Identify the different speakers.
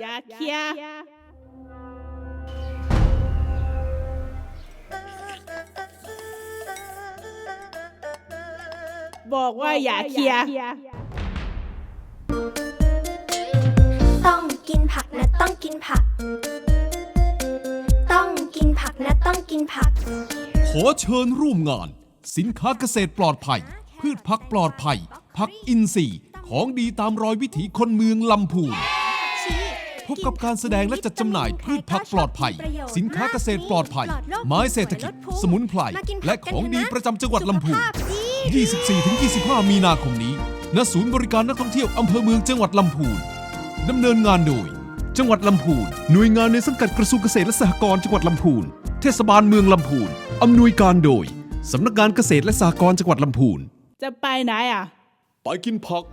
Speaker 1: อย่าเคลียร์บอกว่าอย่าเคลียร์
Speaker 2: ต้องกินผักนะต้องกินผัก ต้องกินผักนะต้องกินผัก
Speaker 3: ขอเชิญร่วมงาน สินค้าเกษตรปลอดภัย พืชพักปลอดภัย ผักอินทรีย์ ของดีตามรอยวิถีคนเมืองลำพูนพ บกับการแสดงและจัดจำหน่ายพืชผักปลอดภัย สินค้าเกษตรปลอดภัย ไม้เศรษฐกิจ สมุนไพร และของดีประจำจังหวัดลำพูน 24-25 มีนาคมนี้ณศูนย์บริการนักท่องเที่ยวอำเภอเมืองจังหวัดลำพูนดำเนินงานโดย จังหวัดลำพูน หน่วยงานในสังกัดกระทรวงเกษตรและสหกรณ์จังหวัดลำพูน เทศบาลเมืองลำพูนอำนวยการโดยสำนักงานเกษตรและสหกรณ์จังหวัดลำพูน
Speaker 1: จะไปไหนอะ
Speaker 3: ไปกินผัก